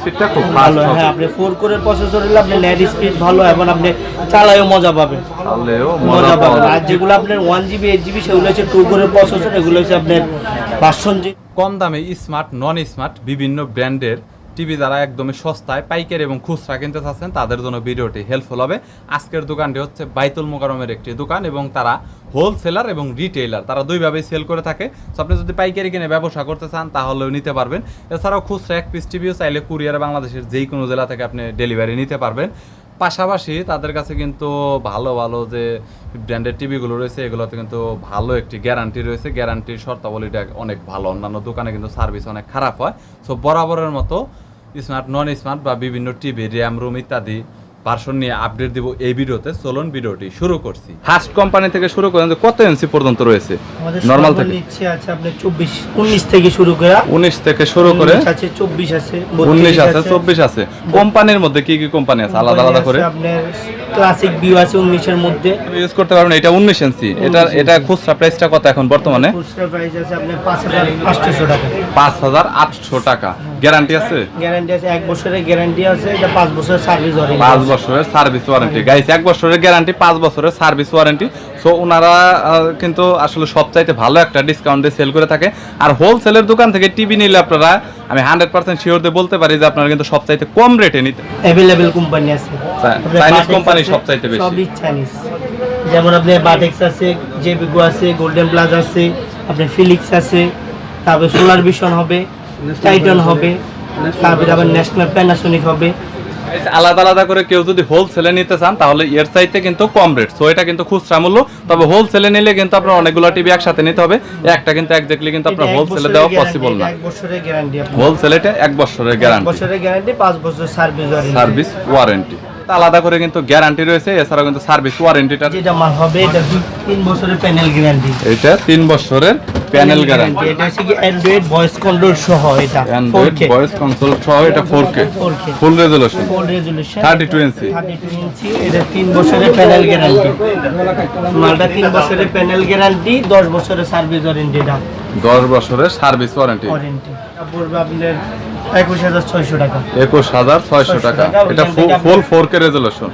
স্পিডটা খুব ভালো হ্যাঁ আপনি ফোর কোরের প্রসেসর হলে আপনি নেট স্পিড ভালো এবং আপনি চালায়ও মজা পাবেন। চালায়ও মজা পাবেন। আর যেগুলো আপনার ওয়ান জিবি এইট জিবি সেগুলো হচ্ছে টু কোরের প্রসেসর এগুলো হচ্ছে আপনার ভার্সন জি কম দামে স্মার্ট নন স্মার্ট বিভিন্ন ব্র্যান্ডের টিভি যারা একদমই সস্তায় পাইকারি এবং খুচরা কিনতে চাচ্ছেন, তাদের জন্য ভিডিওটি হেল্পফুল হবে। আজকের দোকানটি হচ্ছে বাইতুল মোকারমের একটি দোকান এবং তারা হোলসেলার এবং রিটেইলার তারা দুইভাবেই সেল করে থাকে। তো আপনি যদি পাইকারি কিনে ব্যবসা করতে চান, তাহলেও নিতে পারবেন। এছাড়াও খুচরা এক পিস টিভিও চাইলে কুরিয়ার বাংলাদেশের যেই কোনো জেলা থেকে আপনি ডেলিভারি নিতে পারবেন। পাশাপাশি তাদের কাছে কিন্তু ভালো ভালো যে ব্র্যান্ডের টিভিগুলো রয়েছে, এগুলোতে কিন্তু ভালো একটি গ্যারান্টি রয়েছে। গ্যারান্টির শর্তাবলীটা অনেক ভালো। অন্যান্য দোকানে কিন্তু সার্ভিস অনেক খারাপ হয়। সো বরাবরের মতো স্মার্ট নন স্মার্ট বা বিভিন্ন টিভি র্যাম রুম ইত্যাদি ভার্সন নিয়ে আপডেট দিব এই ভিডিওতে। চলুন ভিডিওটি শুরু করছি। ফার্স্ট কোম্পানি থেকে শুরু করেন কত এনসি পর্যন্ত রয়েছে? নরমাল থেকে? নিচ্ছে আছে আপনার চব্বিশ উনিশ থেকে শুরু করে। উনিশ থেকে শুরু করে আছে চব্বিশ আছে 19 আছে চব্বিশ আছে। কোম্পানির মধ্যে কি কি কোম্পানি আছে? আলাদা আলাদা করে? আপনি আপনার ক্লাসিক ভিউ আছে উনিশের মধ্যে। ইউজ করতে পারবেন এটা উনিশ এনসি এটা এটা খুচরা প্রাইসটা কত এখন বর্তমানে? খুচরা প্রাইস আছে আপনার পাঁচ হাজার আটশোশো টাকা। পাঁচ হাজার আটশো টাকা। গ্যারান্টি আছে? গ্যারান্টি আছে এক বছরের গ্যারান্টি আছে এটা পাঁচ বছরের সার্ভিস ওয়ারেন্টি পাঁচ বছরের সার্ভিস ওয়ারেন্টি গাইস এক বছরের গ্যারান্টি পাঁচ বছরের সার্ভিস ওয়ারেন্টি সো ওনারা কিন্তু আসলে সবচাইতে ভালো একটা ডিসকাউন্টে সেল করে থাকে। আর হোলসেলের দোকান থেকে টিভি নিলে আপনারা আমি হান্ড্রেড পার্সেন্ট শিওর দিয়ে বলতে পারি যে আপনারা কিন্তু সবচাইতে কম রেটে নিতে অ্যাভেলেবেল কোম্পানি আছে। চাইনিজ কোম্পানি বেশি। সবই চাইনিজ যেমন আপনার বাটেক্স আছে জেবিগো আছে গোল্ডেন প্লাস আছে আপনার ফিলিক্স আছে তারপরে সোলার ভিশন হবে টাইটন হবে তারপরে আবার ন্যাশনাল প্যানাসোনিক হবে। আলাদা আলাদা করে কেউ যদি হোলসেলে নিতে চান তাহলে এর চাইতে কিন্তু কম রেট সো এটা কিন্তু খুচরা মূল্য। তবে হোলসেলে নিলে কিন্তু আপনার অনেকগুলো টিভি একসাথে নিতে হবে। একটা কিন্তু একজাক্টলি কিন্তু আপনার এক হোলসেলে দেওয়া পসিবল না। এটা এক বছরের এক এক গ্যারান্টি বছরের গ্যারান্টি পাঁচ বছর সার্ভিস সার্ভিস ওয়ারেন্টি আলাদা করে কিন্তু গ্যারান্টি রয়েছে এছাড়াও কিন্তু সার্ভিস ওয়ারেন্টিটা যেটা মাল হবে এটা দু- তিন বছরের প্যানেল গ্যারান্টি এটা তিন বছরের প্যানেল গ্যারান্টি এটা হচ্ছে কি অ্যান্ড্রয়েড ভয়েস কন্ট্রোল সহ এটা অ্যান্ড্রয়েড ভয়েস কনসোল সহ এটা 4K 4K ফুল রেজোলিউশন ফুল রেজুলেশন 32 ইঞ্চি 32 ইঞ্চি এটা তিন বছরের প্যানেল গ্যারান্টি মালটা তিন বছরের প্যানেল গ্যারান্টি দশ বছরের সার্ভিস ওয়ারেন্টি এটা 10 বছরের সার্ভিস ওয়ারেন্টি ওয়ারেন্টি হাজার ছয়শো টাকা। এটা ফুল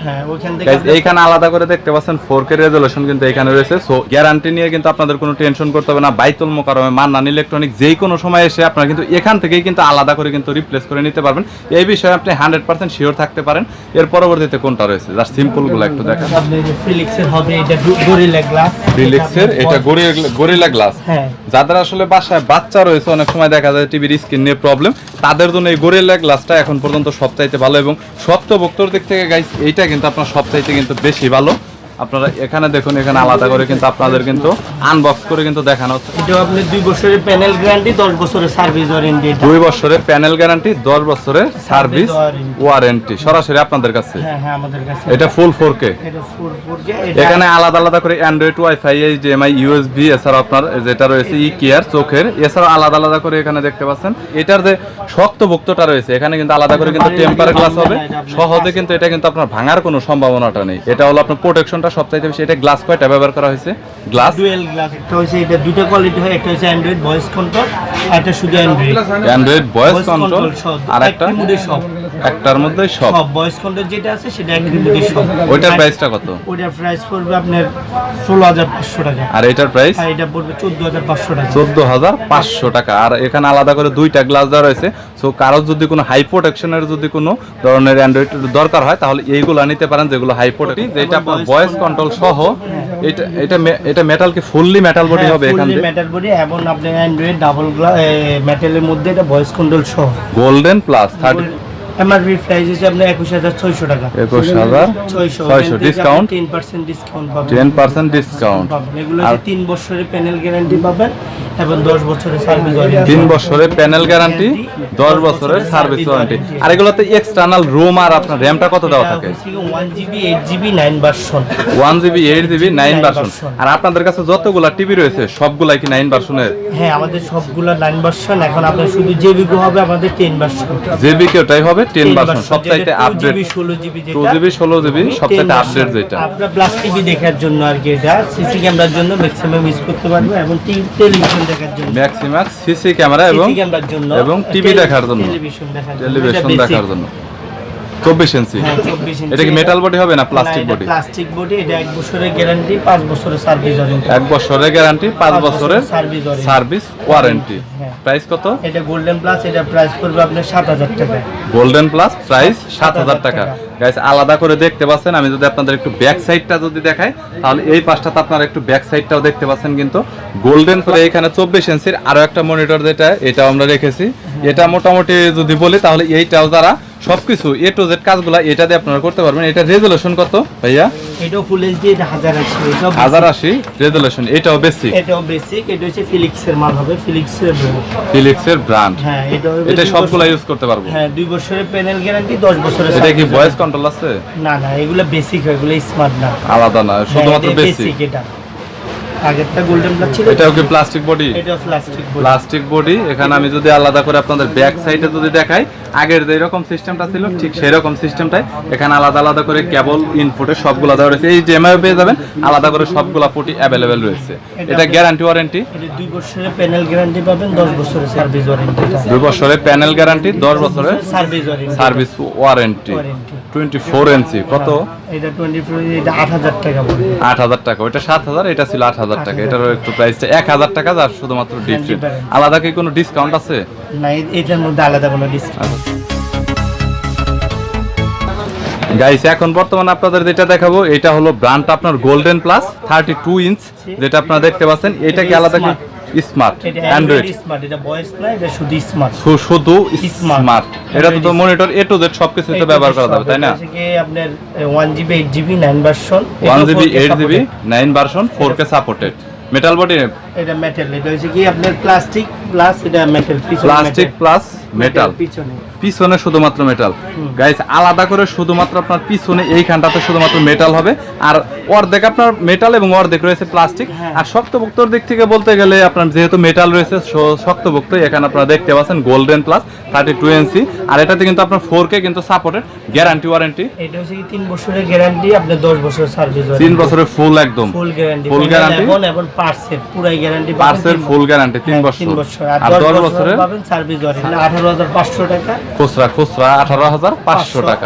হ্যাঁ এইখানে আলাদা করে দেখতে পাচ্ছেন ফোর কিন্তু এখানে রয়েছে। সো গ্যারান্টি নিয়ে কিন্তু আপনাদের কোনো টেনশন করতে হবে না। বাইতুল মোকারমে মান্নান ইলেকট্রনিক যেই কোনো সময় এসে আপনারা কিন্তু এখান থেকেই কিন্তু আলাদা করে কিন্তু রিপ্লেস করে নিতে পারবেন। এই বিষয়ে আপনি হান্ড্রেড পার্সেন্ট শিওর থাকতে পারেন। এর পরবর্তীতে কোনটা রয়েছে? জাস্ট সিম্পলগুলো একটু দেখেন। ফিলিক্সের এটা গরিলা গ্লাস ফিলিক্সের এটা গরিলা গ্লাস হ্যাঁ। যাদের আসলে বাসায় বাচ্চা রয়েছে অনেক সময় দেখা যায় টিভির স্ক্রিন নিয়ে প্রবলেম তাদের জন্য এই গোরের গরিলা গ্লাসটা এখন পর্যন্ত সবচাইতে ভালো এবং সপ্ত বক্তর দিক থেকে গাইস এইটা কিন্তু আপনার সবচাইতে কিন্তু বেশি ভালো। আপনারা এখানে দেখুন এখানে আলাদা করে কিন্তু আপনাদের কিন্তু আনবক্স করে কিন্তু দেখানো হচ্ছে। এটা আপনার দুই বছরের প্যানেল গ্যারান্টি দশ বছরের সার্ভিস ওয়ারেন্টি এটা। দুই বছরের প্যানেল গ্যারান্টি দশ বছরের সার্ভিস ওয়ারেন্টি সরাসরি আপনাদের কাছে। হ্যাঁ হ্যাঁ আমাদের কাছে। এটা ফুল ফোর কে এটা ফুল ফুল এটা এখানে আলাদা আলাদা করে অ্যান্ড্রয়েড ওয়াইফাই এইচডিএমআই ইউএসবি এছাড়া আপনার যেটা রয়েছে ই কেয়ার চোখের এছাড়াও আলাদা আলাদা করে এখানে দেখতে পাচ্ছেন। এটার যে শক্ত ভুক্তটা রয়েছে এখানে কিন্তু আলাদা করে কিন্তু টেম্পার গ্লাস হবে। সহজে কিন্তু এটা কিন্তু আপনার ভাঙার কোনো সম্ভাবনাটা নেই। এটা হলো আপনার প্রোটেকশনটা সবচাইতে বেশি? এটা গ্লাস কয়টা ব্যবহার করা হয়েছে? গ্লাস ডুয়েল গ্লাস একটা হইছে এটা দুটো কোয়ালিটি হয় একটা হচ্ছে অ্যান্ড্রয়েড ভয়েস কন্ট্রোল আর একটা শুধু অ্যান্ড্রয়েড অ্যান্ড্রয়েড ভয়েস কন্ট্রোল আর একটা? মুডে সব। একটার মধ্যে সব। সব ভয়েস কন্ট্রোল যেটা আছে সেটা এক রিমোটে সব। ওইটার প্রাইসটা কত? ওইটার প্রাইস পড়বে আপনার ষোলো হাজার পাঁচশো টাকা। আর এটার প্রাইস আর এটা পড়বে চোদ্দ হাজার পাঁচশো টাকা। চোদ্দ হাজার পাঁচশো টাকা। আর এখানে আলাদা করে দুইটা গ্লাস দেওয়া রয়েছে। সো কারোর যদি কোনো হাই প্রোটেকশনের যদি কোনো ধরনের অ্যান্ড্রয়েড দরকার হয় তাহলে এইগুলো নিতে পারেন যেগুলো হাই প্রোটেক্ট যেটা আপনার ভয়েস কন্ট্রোল সহ এটা এটা এটা মেটাল কি ফুললি মেটাল বডি হবে এখান থেকে মেটাল বডি এবং আপনার অ্যান্ড্রয়েড ডাবল গ্লাস মেটালের মধ্যে এটা ভয়েস কন্ট্রোল সহ। Golden plus thirty MRP price হচ্ছে আপনার একুশ হাজার ছয়শো টাকা। একুশ হাজার ছয়শো। ছয়শো ডিসকাউন্ট টেন পার্সেন্ট ডিসকাউন্ট পাবেন। টেন পার্সেন্ট ডিসকাউন্ট পাবেন। এগুলো আর হচ্ছে তিন বছরের প্যানেল গ্যারান্টি পাবেন। এবং বছরের সার্ভিস ওয়ারেন্টি তিন বছরের প্যানেল গ্যারান্টি দশ বছরের সার্ভিস ওয়ারেন্টি আর এগুলোতে এক্সটার্নাল রুম আর আপনার র্যামটা কত দেওয়া থাকে? One GB eight GB nine version one GB eight GB nine Nine version আর আপনাদের কাছে যতগুলা টিভি রয়েছে সবগুলাই কি নাইন ভার্সনের হ্যাঁ আমাদের সবগুলো নাইন ভার্সন এখন আপনার শুধু জেবিগো হবে আমাদের টেন ভার্সন জেবি কে ওটাই হবে টেন ভার্সন সবচাইতে আপডেট জিবি ষোলো জিবি টু জিবি ষোলো জিবি সবচাইতে আপডেট যেটা। আপনার প্লাস টিভি দেখার জন্য আর কি এটা। সিসি ক্যামেরার জন্য ম্যাক্সিমাম ইউজ করতে পারবে এবং টেলিভিশন দেখার জন্য। ম্যাক্সিমাক্স সিসি ক্যামেরা এবং সিসি ক্যামেরার জন্য। এবং টিভি দেখার জন্য। টেলিভিশন দেখার জন্য। চব্বিশ ইঞ্চি হ্যাঁ, 24 ইঞ্চি। এটা কি মেটাল বডি হবে না প্লাস্টিক বডি প্লাস্টিক বডি এটা এক বছরের গ্যারান্টি পাঁচ বছরের সার্ভিস ওয়ারেন্টি এক বছরের গ্যারান্টি পাঁচ বছরের সার্ভিস ওয়ারেন্টি হ্যাঁ। প্রাইস কত? এটা গোল্ডেন প্লাস এটা প্রাইস পড়বে আপনার সাত হাজার টাকা। গোল্ডেন প্লাস প্রাইস সাত হাজার 7,000 টাকা। গাইস আলাদা করে দেখতে পাচ্ছেন আমি যদি আপনাদের একটু ব্যাক সাইডটা যদি দেখাই তাহলে এই পাশটাতে আপনারা একটু ব্যাক সাইডটাও দেখতে পাচ্ছেন কিন্তু। গোল্ডেন করে এখানে চব্বিশ ইঞ্চির আরও একটা মনিটর যেটা এটাও আমরা রেখেছি। এটা মোটামুটি যদি বলি তাহলে এইটাও যারা সবকিছু এ টু জেড কাজগুলো এটা দিয়ে আপনারা করতে পারবেন। এটা রেজুলেশন কত ভাইয়া? এটাও ফুল এইচডি এটা হাজার আশি এটাও হাজার আশি রেজুলেশন এটাও বেশি এটাও বেসিক এটা হচ্ছে ফিলিক্সের মাল হবে ফিলিক্সের brand। ফিলিক্সের ব্র্যান্ড হ্যাঁ এটা এটা সবগুলো ইউজ করতে পারব। হ্যাঁ দুই বছরের প্যানেল গ্যারান্টি দশ বছরের এটা কি ভয়েস কন্ট্রোল আছে? না না এগুলা বেসিক হয় এগুলো স্মার্ট না। আলাদা না শুধুমাত্র হ্যাঁ, বেসিক বেসিক এটা। আগেরটা গোল্ডেন প্লাস ছিল। এটাও কি প্লাস্টিক বডি এটা প্লাস্টিক প্লাস্টিক বডি এখানে আমি যদি আলাদা করে আপনাদের ব্যাক সাইডে যদি দেখাই আগের যে এরকম সিস্টেমটা ছিল ঠিক সেই রকম সিস্টেমটাই এখানে আলাদা আলাদা করে কেবল ইনপুটে সবগুলো দেওয়া রয়েছে। এই জেমআই পেয়ে যাবেন আলাদা করে সবগুলা পটি অ্যাভেলেবেল রয়েছে। এটা গ্যারান্টি ওয়ারেন্টি দুই বছরের প্যানেল গ্যারান্টি পাবেন দশ বছরের সার্ভিস ওয়ারেন্টি দুই বছরের প্যানেল গ্যারান্টি দশ বছরের সার্ভিস ওয়ারেন্টি সার্ভিস ইঞ্চি কত? এটা টোয়েন্টি ফোর এটা আট হাজার টাকা পড়বে। আট হাজার টাকা ওইটা সাত হাজার এটা ছিল আট হাজার টাকা এটারও একটু প্রাইসটা এক হাজার টাকা যার শুধুমাত্র ডিফারেন্ট আলাদা কি কোনো ডিসকাউন্ট আছে? না এটার মধ্যে আলাদা কোনো ডিসকাউন্ট গাইস এখন বর্তমানে আপনাদের যেটা দেখাবো এটা হলো ব্র্যান্ড আপনার golden plus thirty two inch যেটা আপনারা দেখতে পাচ্ছেন। এটা কি আলাদা কি। স্মার্ট অ্যান্ড্রয়েড স্মার্ট এটা ভয়েস না এটা শুধু স্মার্ট শুধু স্মার্ট এটা তো মনিটর এ টু জেড সবকিছুতে ব্যবহার করা যাবে তাই না? আপনার one GB eight GB nine version one GB eight GB nine version four K supported metal body এটা মেটাল এটা হচ্ছে কি আপনার প্লাস্টিক প্লাস এটা মেটাল প্লাস্টিক প্লাস মেটাল পিছনে। পিছনে শুধুমাত্র মেটাল গাইস আলাদা করে শুধুমাত্র আপনার পিছনে এইখানটাতে শুধুমাত্র মেটাল হবে। আর অর্ধেক আপনার মেটাল এবং অর্ধেক রয়েছে প্লাস্টিক হ্যাঁ। আর শক্তপোক্তর দিক থেকে বলতে গেলে আপনার যেহেতু মেটাল রয়েছে শক্তপোক্ত এখানে আপনারা দেখতে পাচ্ছেন golden plus thirty two inch আর এটাতে কিন্তু আপনার ফোর কে কিন্তু সাপোর্টেড গ্যারান্টি ওয়ারেন্টি এটা হচ্ছে তিন বছরের গ্যারান্টি আপনার দশ বছরের সার্ভিস তিন বছরের ফুল একদম। Full guarantee Full guarantee? এবং পার্সের পুরাই গ্যারান্টি পার্সের ফুল গ্যারান্টি তিন বছর। তিন বছর। আর দশ বছরের পাবেন সার্ভিস ওয়ারেন্টি আঠারো হাজার পাঁচশো টাকা। খুচরা খুচরা আঠারো হাজার পাঁচশো টাকা।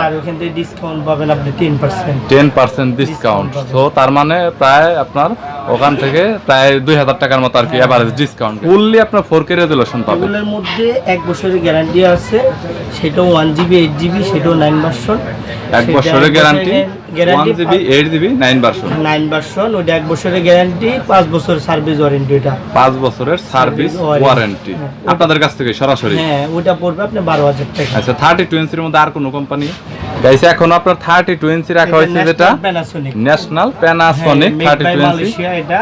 ডিসকাউন্ট পাবেন আপনি ten percent ten percent discount তো তার মানে প্রায় আপনার ওখান থেকে প্রায় দুই হাজার টাকার মতো আর কি এভারেজ ডিসকাউন্ট ফুললি আপনার ফোর কে রেজুলেশন পাবেন। এগুলোর মধ্যে এক বছরের গ্যারান্টি আছে। সেটাও ওয়ান জিবি এইট জিবি সেটাও নাইন ভার্সন এক বছরের guarantee one GB eight GB nine version nine version ওটা এক বছরের গ্যারান্টি পাঁচ বছর সার্ভিস ওয়ারেন্টি ওটা পাঁচ বছরের সার্ভিস ওয়ারেন্টি হ্যাঁ। আপনাদের কাছ থেকে সরাসরি? হ্যাঁ ওটা পড়বে আপনি বারো হাজার টাকা। আচ্ছা থার্টি টোয়েন্সির মধ্যে আর কোনো কোম্পানি গাইছে এখন আপনার থার্টি টোয়েন্সি রাখা হয়েছে যেটা ন্যাশনাল প্যানাসনিক থার্টি মালয়েশিয়া এটা।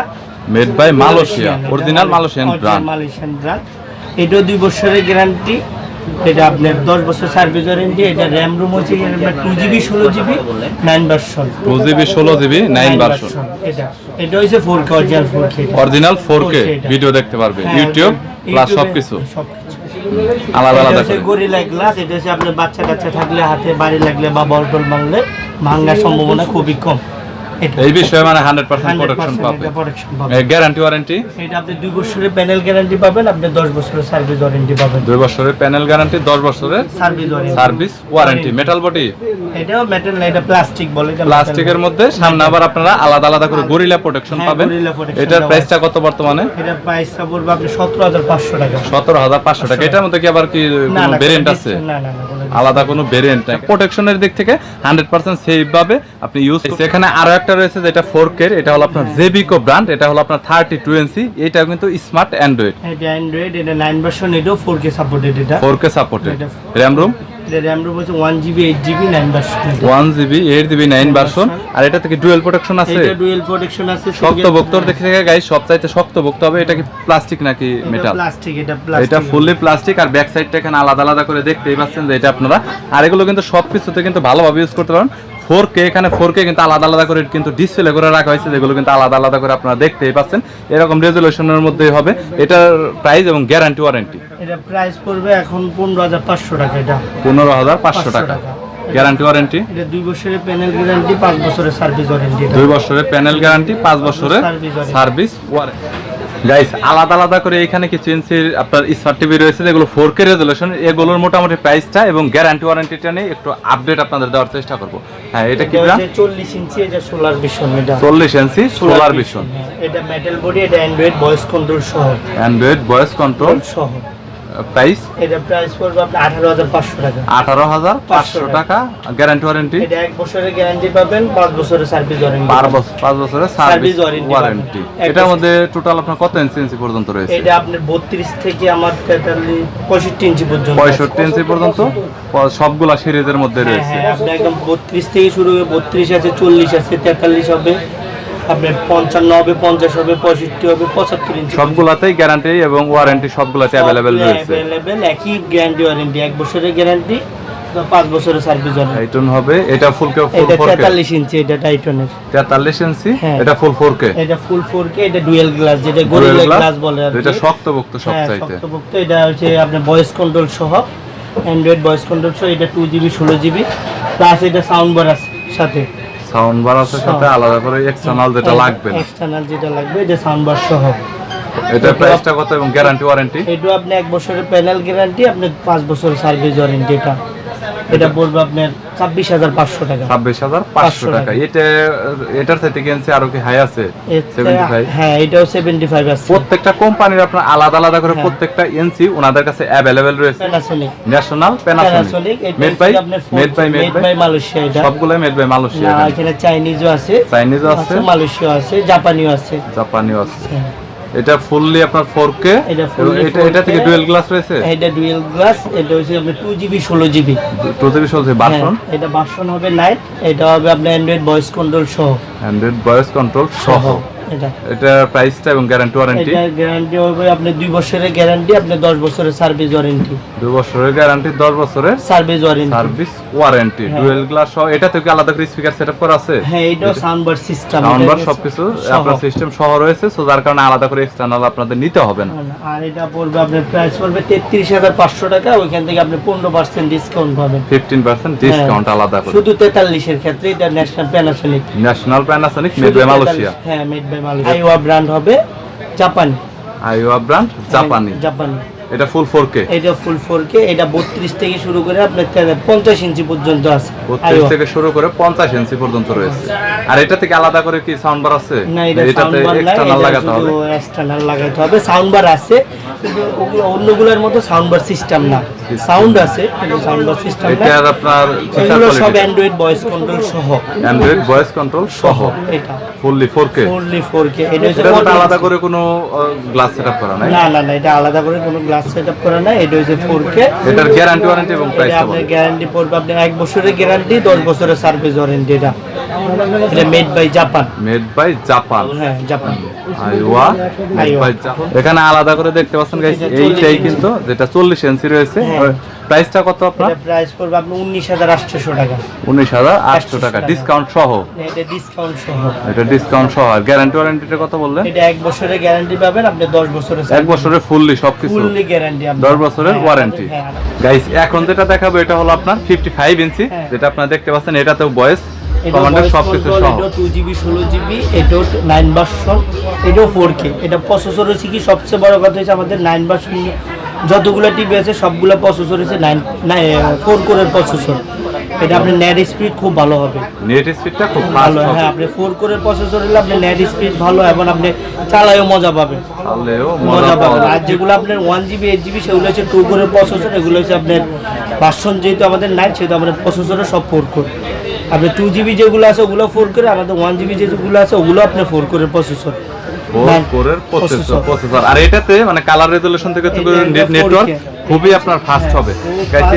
Made by Malaysia original Malaysian brand Malaysian brand এটাও দুই বছরের গ্যারান্টি এটা আপনার দশ বছর সার্ভিস ওয়ারেন্টি এটা র্যাম রুম হচ্ছে টু জিবি ষোলো GB nine version two GB ষোলো জিবি নাইন ভার্সন এটা। এটা হচ্ছে four K original four K original four K 4K এটা। ভিডিও দেখতে পারবে। হ্যাঁ, ইউটিউব প্লাস সবকিছু। আলাদা আলাদা করে। গরিলা গ্লাস এটা হচ্ছে আপনার বাচ্চা কাচ্চা থাকলে হাতে বাড়ি লাগলে বা বলটল ভাঙলে ভাঙার সম্ভাবনা খুবই কম। এই বিষয়ে মানে হান্ড্রেড পার্সেন্ট প্রোটেকশন 100% পাবে। পাবে। গ্যারান্টি ওয়ারেন্টি এটা আপনি দুই বছরের প্যানেল গ্যারান্টি পাবেন আপনি দশ বছরের সার্ভিস ওয়ারেন্টি পাবেন। দুই বছরের প্যানেল গ্যারান্টি দশ বছরের service warranty service warranty metal body এটাও মেটাল না এটা প্লাস্টিক বলে এটা প্লাস্টিকের মধ্যে সামনে আবার আপনারা আলাদা আলাদা করে গরিলা প্রোটেকশন হ্যাঁ, পাবেন। এটার প্রাইসটা কত বর্তমানে? এটা প্রাইসটা পড়বে আপনি সতেরো হাজার পাঁচশো টাকা। সতেরো হাজার পাঁচশো টাকা। এটার মধ্যে কি আবার কি কোনো ভেরিয়েন্ট আছে? না না আলাদা কোনো ভেরিয়েন্ট প্রোটেকশনের দিক থেকে হান্ড্রেড পার্সেন্ট সেফ ভাবে আপনি ইউজ এখানে আরও একটা রয়েছে যেটা ফোর কে এটা হলো আপনার জেবিকো ব্র্যান্ড এটা হলো আপনার থার্টি টু এনসি এটাও কিন্তু স্মার্ট অ্যান্ড্রয়েড এটা অ্যান্ড্রয়েড এটা নাইন ভার্সন এটাও ফোর কে সাপোর্টেড এটা। ফোর কে সাপোর্টেড এটা- র্যাম রুম র্যাম রুম হচ্ছে one GB eight GB nine version one GB eight GB nine version আর এটা থেকে ডুয়েল প্রোটেকশন আছে? এটা ডুয়েল প্রোটেকশন আছে শক্ত বক্তর দেখে থেকে গাই সব চাইতে শক্ত বক্ত হবে এটা কি প্লাস্টিক নাকি মেটাল প্লাস্টিক এটা প্লাস্টিক এটা ফুললি প্লাস্টিক আর ব্যাক সাইডটা এখানে আলাদা আলাদা করে দেখতেই পাচ্ছেন যে এটা আপনারা। আর এগুলো কিন্তু সব কিছুতে কিন্তু ভালোভাবে ইউজ করতে পারেন। ফোর কে এখানে ফোর কে কিন্তু আলাদা আলাদা করে কিন্তু ডিসপ্লে করে রাখা হয়েছে যেগুলো কিন্তু আলাদা আলাদা করে আপনারা দেখতেই পাচ্ছেন। এরকম রেজুলেশনের মধ্যেই হবে। এটার প্রাইস এবং গ্যারান্টি ওয়ারেন্টি এটা প্রাইস পড়বে এখন পনেরো হাজার পাঁচশো টাকা এটা। পনেরো হাজার পাঁচশো টাকা। গ্যারান্টি ওয়ারেন্টি এটা দুই বছরের প্যানেল গ্যারান্টি পাঁচ বছরের সার্ভিস ওয়ারেন্টি বছরের প্যানেল গ্যারান্টি পাঁচ বছরের সার্ভিস ওয়ারেন্টি গাইস আলাদা আলাদা করে এখানে কিছু ইঞ্চির আপনার স্মার্ট টিভি রয়েছে যেগুলো ফোর কে রেজলেশন এগুলোর মোটামুটি প্রাইসটা এবং গ্যারান্টি ওয়ারেন্টিটা নিয়ে একটু আপডেট আপনাদের দেওয়ার চেষ্টা করব। হ্যাঁ এটা কি চল্লিশ ইঞ্চি এটা সোলার ভিশন এটা। চল্লিশ ইঞ্চি সোলার ভিশন হ্যাঁ, এটা মেটাল বডি এটা অ্যান্ড্রয়েড ভয়েস কন্ট্রোল সহ। অ্যান্ড্রয়েড ভয়েস কন্ট্রোল সহ। প্রাইস এটা প্রাইস পড়বে আপনার হাজার পাঁচশো টাকা। আঠারো হাজার পাঁচশো টাকা গ্যারান্টি ওয়ারেন্টি এটা এক বছরের গ্যারান্টি পাবেন পাঁচ বছরের সার্ভিস ওয়ারেন্টি পার বছর পাঁচ বছরের সার্ভিস ওয়ারেন্টি। এটার মধ্যে টোটাল আপনার কত ইঞ্চি ইঞ্চি পর্যন্ত রয়েছে? এটা আপনার বত্রিশ থেকে আমার তেতাল্লিশ পঁয়ষট্টি ইঞ্চি পর্যন্ত আছে। পঁয়ষট্টি ইঞ্চি পর্যন্ত? সবগুলা সিরিজের মধ্যে হ্যাঁ রয়েছে। হ্যাঁ আপনি একদম বত্রিশ থেকে শুরু হয়ে বত্রিশ আছে চল্লিশ আছে তেতাল্লিশ হবে। আপনার পঞ্চান্ন হবে পঞ্চাশ হবে পঁয়ষট্টি হবে পঁচাত্তর ইঞ্চি সবগুলাতেই গ্যারান্টি এবং ওয়ারেন্টি সবগুলাতে অ্যাভেলেবেল রয়েছে। অ্যাভেলেবেল একই গ্যারান্টি ওয়ারেন্টি এক বছরের গ্যারান্টি পাঁচ বছরের সার্ভিস টাইটন হবে এটা ফুল কে ফুল ইঞ্চি এটা টাইটনের তেতাল্লিশ ইঞ্চি হ্যাঁ। এটা ফুল কে এটা ফুল ফোর এটা ডুয়েল গ্লাস যেটা গরিলা গ্লাস বলে আর এটা শক্তপোক্ত সব হ্যাঁ, চাইতে। শক্তপোক্ত এটা হচ্ছে আপনার ভয়েস কন্ট্রোল সহ অ্যান্ড্রয়েড ভয়েস কন্ট্রোল সহ এটা জিবি ষোলো জিবি প্লাস এটা সাউন্ড বার আছে সাথে। সাউন্ড বার আছে সাথে আলাদা করে এক্সটারনাল যেটা লাগবে এক্সটারনাল যেটা লাগবে এটা সাউন্ড বার সহ। এটা প্রাইসটা কত এবং গ্যারান্টি ওয়ারেন্টি এটা আপনি এক বছরের প্যানেল গ্যারান্টি আপনি পাঁচ বছরের সার্ভিস ওয়ারেন্টি এটা। এটা পড়বে আপনার ছাব্বিশ হাজার পাঁচশো টাকা। ছাব্বিশ হাজার পাঁচশো টাকা। এটা এটার সাথে কিনছে আরও কি হাই আছে? হ্যাঁ এটাও সেভেন্টি ফাইভ আছে। প্রত্যেকটা কোম্পানির আপনার আলাদা আলাদা করে হ্যাঁ। প্রত্যেকটা এনসি ওনাদের কাছে অ্যাভেলেবেল রয়েছে। National Panasonic made by made by made by Malaysia এটা। সবগুলাই মেড বাই মালয়েশিয়া এখানে। চাইনিজও আছে। চাইনিজও আছে। মালয়েশিয়া আছে জাপানিও আছে। জাপানিও আছে। হ্যাঁ। এটা ফুললি আপনার 4K এটা এটা এটা থেকে ডুয়াল গ্লাস রয়েছে? এটা ডুয়াল গ্লাস এটা হচ্ছে আপনার টু জিবি ষোলো জিবি ভার্সন বাসন এটা বাসন হবে লাইট এটা হবে আপনার Android ভয়েস কন্ট্রোল সহ। Android ভয়েস কন্ট্রোল সহ। এটা। এটা প্রাইসটা এবং গ্যারান্টি ওয়ারেন্টি এটা গ্যারান্টি হবে আপনার দুই বছরের গ্যারান্টি আপনার দশ বছরের সার্ভিস ওয়ারেন্টি দুই বছরের গ্যারান্টি 10 বছরের সার্ভিস ওয়ারেন্টি সার্ভিস ওয়ারেন্টি হ্যাঁ। ডুয়েল গ্লাস সহ এটা থেকে আলাদা করে স্পিকার সেটআপ করা আছে? হ্যাঁ এটাও sound bar system sound bar সবকিছু আপনার সিস্টেম সহ রয়েছে সো যার কারণে আলাদা করে এক্সটার্নাল আপনাদের নিতে হবে না। আর এটা পড়বে আপনার প্রাইস পড়বে তেত্রিশ হাজার পাঁচশো টাকা ওইখান থেকে আপনি পনেরো পার্সেন্ট ডিসকাউন্ট পাবেন। 15% ডিসকাউন্ট আলাদা করে। শুধু তেতাল্লিশের ক্ষেত্রে এটা national Panasonic national Panasonic made by Malaysia হ্যাঁ মেড বাই আইওয়া ব্র্যান্ড হবে জাপানি আইওয়া ব্র্যান্ড জাপানি জাপানি এটা ফুল 4K এটা ফুল ফোর কে এটা বত্রিশ থেকে শুরু করে আপনার পঞ্চাশ ইঞ্চি পর্যন্ত আছে। 32 থেকে শুরু করে 50 ইঞ্চি পর্যন্ত রয়েছে। আর এটা থেকে আলাদা করে কি সাউন্ড বার আছে? না এটা এটাতে এক্সটার্নাল এটা লাগাতে হবে? এক্সটার্নাল লাগাতে হবে। সাউন্ড বার আছে কিন্তু ওগুলো অন্যগুলোর মতো সাউন্ড বার সিস্টেম না। সাউন্ড আছে কিন্তু সাউন্ড বার সিস্টেম না। এটার আপনার ফিচার এগুলো সব অ্যান্ড্রয়েড ভয়েস কন্ট্রোল সহ। অ্যান্ড্রয়েড ভয়েস কন্ট্রোল সহ এটা। Fully 4K fully four K এটা হচ্ছে এটা তো 40 আলাদা করে কোনো গ্লাস সেটআপ করা নাই? না না না এটা আলাদা করে কোনো গ্লাস সেটআপ করা না এটা হচ্ছে ফোর কে এটার গ্যারান্টি ওয়ারেন্টি এবং এটা প্রাইসটা আপনার গ্যারান্টি পড়বে আপনি এক বছরের গ্যারান্টি দশ বছরের সার্ভিস ওয়ারেন্টি এটা। এটা made by Japan made by Japan হ্যাঁ Japan Aiwa made by Japan এখানে আলাদা করে দেখতে পাচ্ছেন গাইস এইটাই কিন্তু যেটা 40 ইঞ্চি রয়েছে। হ্যাঁ। প্রাইসটা কত আপনার? প্রাইস পড়বে হাজার আটশোশো টাকা। 19800 টাকা। ডিসকাউন্ট সহ। এটা ডিসকাউন্ট সহ। এটা ডিসকাউন্ট সহ। আর গ্যারান্টি ওয়ারেন্টিটা কত বললেন? এটা এক বছরের গ্যারান্টি পাবেন আপনি দশ বছরের এক বছরের ফুললি সবকিছু। ফুললি গ্যারান্টি দশ বছরের ওয়ারেন্টি গাইস এখন যেটা দেখাবো এটা হলো আপনার 55 ইঞ্চি হ্যাঁ। যেটা আপনারা দেখতে পাচ্ছেন এটাতেও বয়েস কমান্ডার সবকিছু সহ। এটাও টু জিবি ষোলো জিবি এটাও নাইন ভার্সন এটাও ফোর কে এটা প্রসেসর হচ্ছে কি সবচেয়ে বড় কথা হচ্ছে আমাদের নাইন ভার্সন যতগুলো টিভি আছে সবগুলো প্রসেসর হচ্ছে নাইন ফোর কোরের প্রসেসর এটা আপনার নেট স্পিড খুব ভালো হবে। নেট স্পিডটা খুব ভালো হ্যাঁ আপনি ফোর কোরের প্রসেসর হলে আপনার নেট স্পিড ভালো এবং আপনি চালায়ও মজা পাবেন। মজা পাবেন। আর যেগুলো আপনার ওয়ান জিবি এইট জিবি সেগুলো হচ্ছে টু কোরের প্রসেসর এগুলো হচ্ছে আপনার ভার্সন যেহেতু আমাদের নাই সেহেতু আমাদের প্রসেসরে সব ফোর কোর আপনার টু জিবি যেগুলো আছে ওগুলো ফোর করে আমাদের ওয়ান জিবি যেগুলো আছে ওগুলো আপনি ফোর করে প্রসেসর ফোর করে প্রসেসর প্রসেসর আর এটাতে মানে কালার রেজোলিউশন থেকে শুরু নেট 4K নেটওয়ার্ক খুবই আপনার ফাস্ট হবে।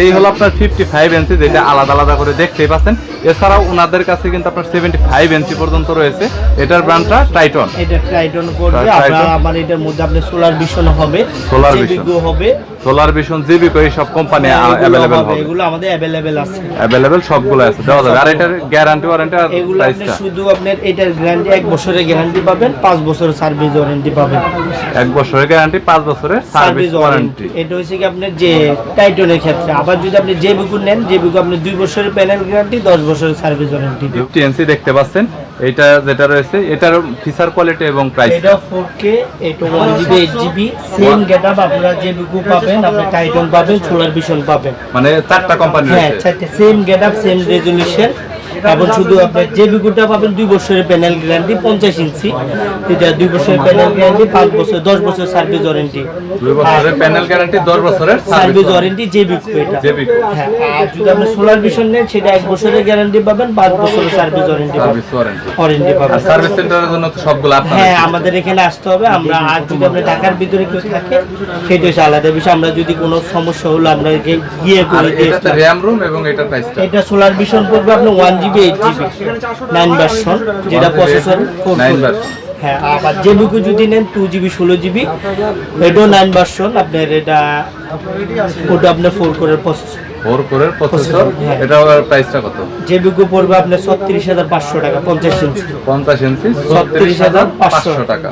এই হলো আপনার 55 ইঞ্চি যেটা আলাদা আলাদা করে দেখতেই পাচ্ছেন। এছাড়াও ওনাদের কাছে কিন্তু আপনার 75 ইঞ্চি পর্যন্ত রয়েছে। এটার ব্র্যান্ডটা টাইটন এটা আমার এটার মধ্যে আপনার সোলার ভিশন হবে JBG vision। হবে। সোলার ভিশন জিবি এই সব কোম্পানি অ্যাভেলেবেল হবে, এগুলো আমাদের অ্যাভেলেবেল আছে। অ্যাভেলেবেল সবগুলো আছে দেওয়া যাবে। আর এটার গ্যারান্টি ওয়ারেন্টি আর এগুলো আপনি শুধু আপনার এটার গ্যারান্টি এক বছরের গ্যারান্টি পাবেন পাঁচ বছরের সার্ভিস ওয়ারেন্টি পাবেন। এক বছরের গ্যারান্টি পাঁচ বছরের সার্ভিস ওয়ারেন্টি এটা হচ্ছে কি আপনি আপনার যে টাইটনের ক্ষেত্রে। আবার যদি আপনি যে বুকু নেন যে বুকু আপনি দুই বছরের প্যানেল গ্যারান্টি দশ বছরের সার্ভিস ওয়ারেন্টি টিএনসি দেখতে পাচ্ছেন। এটা যেটা রয়েছে এটার ফিচার কোয়ালিটি এবং প্রাইস এটা ফোর কে এটা one GB eight GB same get up আপনারা যে বুকু পাবেন আপনি টাইটন পাবেন সোলার ভিশন পাবেন। মানে চারটা কোম্পানি হ্যাঁ চারটে। Same get up same resolution এবং শুধু আপনি যে বিকুটা পাবেন দুই বছরের প্যানেল গ্যারান্টি পঞ্চাশ ইঞ্চি এটা দুই বছরের প্যানেল গ্যারান্টি পাঁচ বছর দশ বছর সার্ভিস ওয়ারেন্টি প্যানেল গ্যারান্টি দশ বছরের সার্ভিস ওয়ারেন্টি যে বিকু এটা। হ্যাঁ আর যদি আপনি সোলার ভিশন নেন সেটা এক বছরের গ্যারান্টি পাবেন পাঁচ বছরের সার্ভিস ওয়ারেন্টি ওয়ারেন্টি ওয়ারেন্টি পাবেন। সার্ভিস সেন্টারের জন্য সবগুলো হ্যাঁ আমাদের এখানে আসতে হবে। আমরা আর যদি আপনি ঢাকার ভিতরে কেউ থাকে সেটা হচ্ছে আলাদা বিষয়। আমরা যদি কোনো সমস্যা হলো আমরা গিয়ে- গিয়ে করে দিয়ে র্যাম রুম এবং এটার প্রাইসটা এটা সোলার ভিশন পড়বে আপনার one GB eight GB nine version যেটা প্রসেসর হ্যাঁ আবার যে যদি নেন টু জিবি ষোলো জিবি এটাও নাইন ভার্সন আপনার এটা ওটা আপনার ফোর কোরের প্রসেসর ফোর কোরের প্রসেসর। প্রাইসটা কত? যে বুকু পড়বে আপনার ছত্রিশ হাজার পাঁচশো টাকা পঞ্চাশ ইঞ্চি পঞ্চাশ ইঞ্চি ছত্রিশ ছত্রিশ হাজার পাঁচশো পাঁচশো টাকা।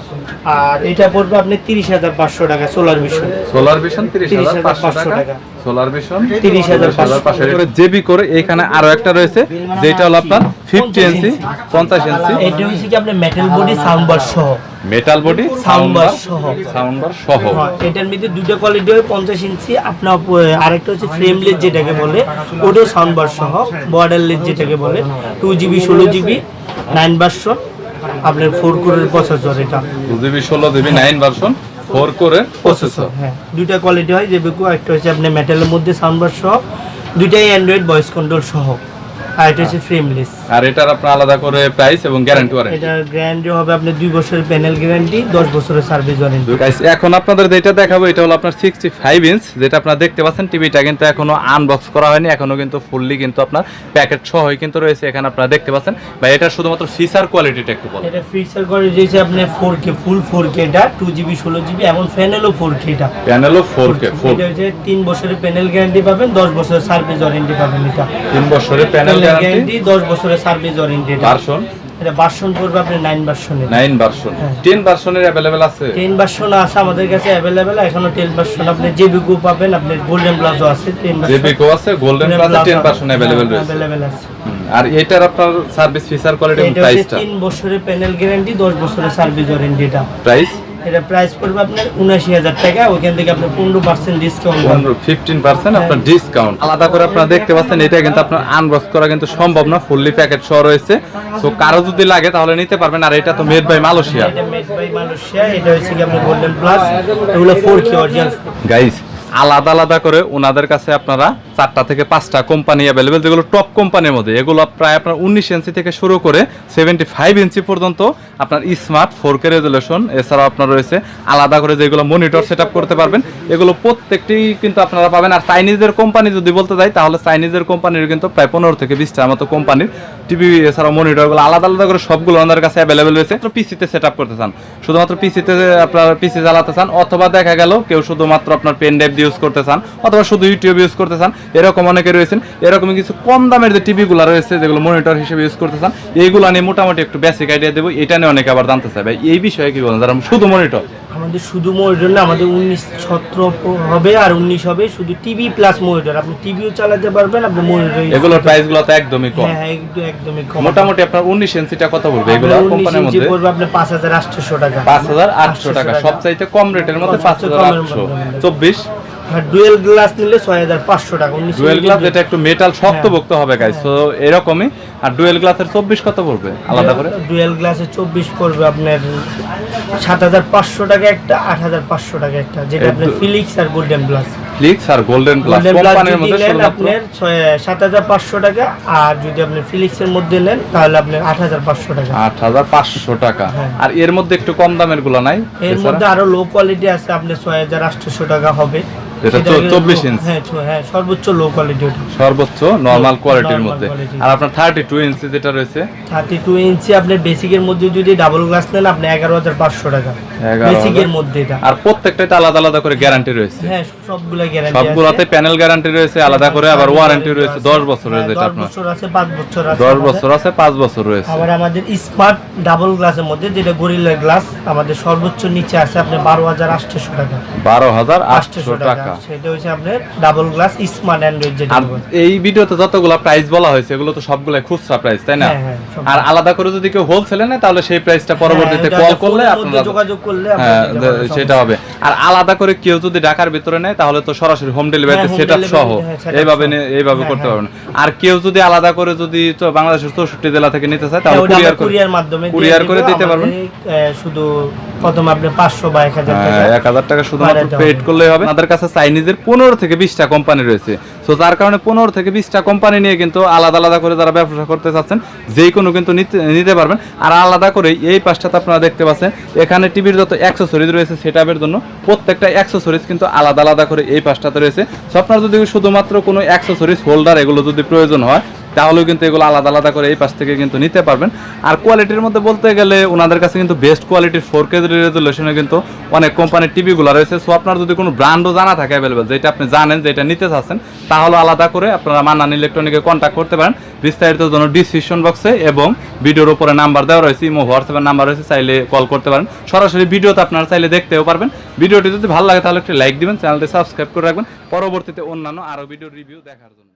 আর এটা পড়বে আপনার তিরিশ হাজার পাঁচশো টাকা সোলার ভিশন সোলার ভিশন তিরিশ হাজার পাঁচশো টাকা। টাকা। সোলার ভিশন 30,500 পাঁচশো। করে জেবি করে এখানে আরও একটা রয়েছে যেটা হলো আপনার ফিফটি ইঞ্চি পঞ্চাশ ইঞ্চি এটা হচ্ছে কি আপনার মেটাল বডি সাউন্ড বার সহ। মেটাল বডি Sound bar সহ। সাউন্ড বার সহ এটার মধ্যে দুটো কোয়ালিটি হয় পঞ্চাশ ইঞ্চি আপনার আরেকটা হচ্ছে ফ্রেমলেস যেটাকে বলে ওটাও সাউন্ড বার সহ বর্ডারলেস যেটাকে বলে টু জিবি ষোলো জিবি নাইন ভার্সন আপনার ফোর কোরের প্রসেসর এটা। টু জিবি ষোলো জিবি নাইন ভার্সন ফোর কোরের প্রসেসর হ্যাঁ। দুইটা কোয়ালিটি হয়, যে বেকু একটা হচ্ছে আপনার মেটালের মধ্যে সাউন্ড বার সহ। দুইটাই অ্যান্ড্রয়েড ভয়েস কন্ট্রোল সহ। আর এটা হচ্ছে ফ্রেমলেস আর এটার আপনার আলাদা করে প্রাইস এবং গ্যারান্টি ওয়ারেন্টি এটা গ্যারান্টি হবে আপনার দুই বছরের প্যানেল গ্যারান্টি দশ বছরের সার্ভিস ওয়ারেন্টি এখন আপনাদের যেটা দেখাবো এটা হলো আপনার সিক্সটি ফাইভ ইঞ্চ যেটা আপনারা দেখতে পাচ্ছেন টিভিটা কিন্তু এখনও আনবক্স করা হয়নি এখনও কিন্তু ফুললি কিন্তু আপনার প্যাকেট সহই কিন্তু রয়েছে এখানে আপনারা দেখতে পাচ্ছেন। বা এটা শুধুমাত্র ফিচার কোয়ালিটিটা একটু বলেন। এটা ফিচার করে দিয়েছে আপনার ফোর কে ফুল ফোর কে এটা টু জিবি ষোলো জিবি এমন ফ্যানেলও ফোর কে এটা। প্যানেলও ফোর কে ফুল এটা হচ্ছে তিন বছরের প্যানেল গ্যারান্টি পাবেন দশ বছরের সার্ভিস ওয়ারেন্টি পাবেন এটা। তিন বছরের প্যানেল গ্যারান্টি গ্যারান্টি দশ বছরের সার্ভিস এটা ভার্সন এটা ভার্সন পড়বে আপনার নাইন ভার্সনের নাইন ভার্সন হ্যাঁ। টেন ভার্সনের অ্যাভেলেবেল আছে? টেন ভার্সন আছে আমাদের কাছে অ্যাভেলেবেল এখনও টেন ভার্সন আপনি বিকু পাবেন আপনার গোল্ডেন প্লাজও আছে টেন যে বিকো আছে golden plus ten version available রয়েছে। অ্যাভেলেবেল আছে। আর এটার আপনার সার্ভিস ফিচার কোয়ালিটি এবং এটা প্রাইসটা তিন বছরের প্যানেল গ্যারান্টি দশ বছরের সার্ভিস ওয়ারেন্টি এটা প্রাইস এটা প্রাইস পড়বে আপনার উনাশি হাজার টাকা ওইখান থেকে আপনার পনেরো পার্সেন্ট ডিসকাউন্ট পনেরো ফিফটিন পার্সেন্ট আপনার ডিসকাউন্ট আলাদা করে আপনারা দেখতে পাচ্ছেন এটা কিন্তু আপনার আনবক্স করা কিন্তু সম্ভব না ফুললি প্যাকেট সহ রয়েছে। সো কারও যদি লাগে তাহলে নিতে পারবেন আর এটা তো মেড বাই মালয়েশিয়া এটা মেড বাই মালয়েশিয়া এটা হচ্ছে কি আপনার গোল্ডেন প্লাস এগুলো ফোর কি অরিজিনাল গাইস আলাদা আলাদা করে ওনাদের কাছে আপনারা চারটা থেকে পাঁচটা কোম্পানি অ্যাভেলেবেল যেগুলো টপ কোম্পানির মধ্যে। এগুলো প্রায় আপনার উনিশ ইঞ্চি থেকে শুরু করে সেভেন্টি ফাইভ ইঞ্চি পর্যন্ত আপনার স্মার্ট ফোর কে রেজুলেশন এছাড়াও আপনার রয়েছে আলাদা করে যেগুলো মনিটর সেট করতে পারবেন। এগুলো প্রত্যেকটি কিন্তু আপনারা পাবেন। আর চাইনিজের কোম্পানি যদি বলতে যাই, তাহলে চাইনিজের কোম্পানির কিন্তু প্রায় পনেরো থেকে বিশটার মতো কোম্পানির টিভি এছাড়াও মনিটরগুলো আলাদা আলাদা করে সবগুলো ওনাদের কাছে অ্যাভেলেবেল রয়েছে। পিসিতে সেট করতে চান। শুধুমাত্র পিসিতে আপনার পিসি চালাতে চান, অথবা দেখা গেল কেউ শুধুমাত্র আপনার পেন ড্রাইভ ইউজ করতে চান অথবা শুধু ইউটিউব ইউজ করতে চান এরকম অনেকে রয়েছেন এরকমই কিছু কম দামের যে টিভিগুলো রয়েছে যেগুলো মনিটর হিসেবে ইউজ করতে চান এইগুলো নিয়ে মোটামুটি একটু বেসিক আইডিয়া দেবো। এটা নিয়ে অনেকে আবার জানতে চাই ভাই এই বিষয়ে কি বলেন? যারা শুধু মনিটর আমাদের শুধু মনিটর না আমাদের উনিশ সতেরো হবে আর উনিশ হবে শুধু টিভি প্লাস মনিটর আপনি টিভিও চালাতে পারবেন আপনি মনিটর এগুলোর প্রাইসগুলো তো একদমই কম। হ্যাঁ একদম একদমই কম। মোটামুটি আপনার উনিশ ইঞ্চিটা কত পড়বে? এগুলো কোম্পানির মধ্যে পড়বে আপনার পাঁচ হাজার আটশোশো টাকা। পাঁচ হাজার আটশো টাকা সবচাইতে কম রেটের মধ্যে পাঁচ হাজার আটশো। চব্বিশ? আর ডুয়েল গ্লাস নিলে ছয় হাজার পাঁচশো টাকা ডুয়েল গ্লাস যেটা একটু মেটাল শক্তভুক্ত হবে গাইস তো এরকমই। আর ডুয়েল গ্লাসের চব্বিশ কত পড়বে? আলাদা করে? ডুয়েল গ্লাসে চব্বিশ পড়বে আপনার সাত হাজার পাঁচশো টাকা একটা আট হাজার পাঁচশো টাকা একটা যেটা আপনার ফিলিক্স আর গোল্ডেন প্লাস ফ্লিক্স আর গোল্ডেন প্লাস কোম্পানির যদি মধ্যে আপনার সাত হাজার পাঁচশো টাকা আর যদি আপনি ফিলিক্সের মধ্যে নেন তাহলে আপনার টাকা। আট হাজার পাঁচশো টাকা। হ্যাঁ। আর এর মধ্যে একটু কম দামেরগুলো নাই এর মধ্যে আরও লো কোয়ালিটি আছে আপনার ছয় হাজার আটশোশো টাকা হবে। যেটা সেটা 24 ইঞ্চি। হ্যাঁ হ্যাঁ সর্বোচ্চ লো কোয়ালিটি সর্বোচ্চ নর্মাল কোয়ালিটির মধ্যে। আর আপনার থার্টি টু ইঞ্চি যেটা রয়েছে? থার্টি টু ইঞ্চি আপনার বেসিকের মধ্যে যদি ডাবল গ্লাস নেন আপনি এগারো হাজার পাঁচশো টাকা। 11,000 বেসিকের মধ্যে এটা। আর প্রত্যেকটাতে আলাদা আলাদা করে গ্যারান্টি রয়েছে। হ্যাঁ সবগুলা গ্যারান্টি সবগুলোতে প্যানেল গ্যারান্টি রয়েছে আলাদা করে আবার ওয়ারেন্টি রয়েছে। দশ বছরের যেটা আপনার। বছর আছে পাঁচ বছর আছে দশ আমাদের। বছর আছে পাঁচ বছর রয়েছে। আবার আমাদের স্মার্ট ডাবল গ্লাসের মধ্যে যেটা গরিলা গ্লাস আমাদের সর্বোচ্চ নিচে আছে হাজার আটশোশো টাকা। বারো হাজার আটশো আটশোশো টাকা। টাকা। সেটা হচ্ছে আপনার ডাবল গ্লাস স্মার্ট অ্যান্ড্রয়েড যেটা এই ভিডিওতে যতগুলো প্রাইস বলা হয়েছে এগুলো তো সবগুলাই খুচরা প্রাইস তাই না? হ্যাঁ, হ্যাঁ। আর আলাদা করে যদি কেউ হোলসেলে নেয় তাহলে সেই প্রাইসটা পরবর্তীতে হ্যাঁ, কল করলে আপনারা যোগাযোগ করলে সেটা হবে। আর আলাদা করে কেউ যদি ঢাকার ভিতরে নেয় তাহলে তো সরাসরি হোম ডেলিভারিতে home সেটা delivery, সহ। এইভাবে এইভাবে করতে। পারবেন আর কেউ যদি আলাদা করে যদি বাংলাদেশের চৌষট্টি জেলা থেকে নিতে চায় তাহলে কুরিয়ার কুরিয়ার মাধ্যমে কুরিয়ার করে দিতে পারবেন। শুধু প্রথম আপনি পাঁচশো বা এক হাজার টাকা হ্যাঁ, এক হাজার টাকা শুধুমাত্র পেড করলেই হবে। আমাদের কাছে চাইনিজের পনেরো থেকে বিশটা কোম্পানি রয়েছে। সো তার কারণে পনেরো থেকে বিশটা কোম্পানি নিয়ে কিন্তু আলাদা আলাদা করে তারা ব্যবসা করতে চাচ্ছেন, যে কোনো কিন্তু নিতে পারবেন। আর আলাদা করে এই পাশটাতে আপনারা দেখতে পাচ্ছেন, এখানে টিভির যত অ্যাক্সেসরিজ রয়েছে সেটাপের জন্য প্রত্যেকটা অ্যাক্সেসরিজ কিন্তু আলাদা আলাদা করে এই পাশটাতে রয়েছে। তো আপনার যদি শুধুমাত্র কোনো অ্যাক্সেসরিজ হোল্ডার এগুলো যদি প্রয়োজন হয় তাহলেও কিন্তু এগুলো আলাদা আলাদা করে এই পাশ থেকে কিন্তু নিতে পারবেন। আর কোয়ালিটির মধ্যে বলতে গেলে ওনাদের কাছে কিন্তু বেস্ট কোয়ালিটির ফোর কে রেজুলেশনে কিন্তু অনেক কোম্পানির টিভিগুলো রয়েছে। সো আপনার যদি কোনো ব্র্যান্ডও জানা থাকে অ্যাভেলেবেল যেটা আপনি জানেন, যেটা নিতে চাচ্ছেন, তাহলে আলাদা করে আপনারা মান্নান ইলেকট্রনিকে কন্ট্যাক্ট করতে পারেন। বিস্তারিত জন্য ডিসক্রিপশন বক্সে এবং ভিডিওর উপরে নাম্বার দেওয়া রয়েছে, ইমো হোয়াটসঅ্যাপের নাম্বার রয়েছে, চাইলে কল করতে পারেন। সরাসরি ভিডিওতে আপনারা চাইলে দেখতেও পারবেন। ভিডিওটি যদি ভালো লাগে তাহলে একটি লাইক দিবেন, চ্যানেলটি সাবস্ক্রাইব করে রাখবেন। পরবর্তীতে অন্যান্য আরও ভিডিও রিভিউ দেখার জন্য।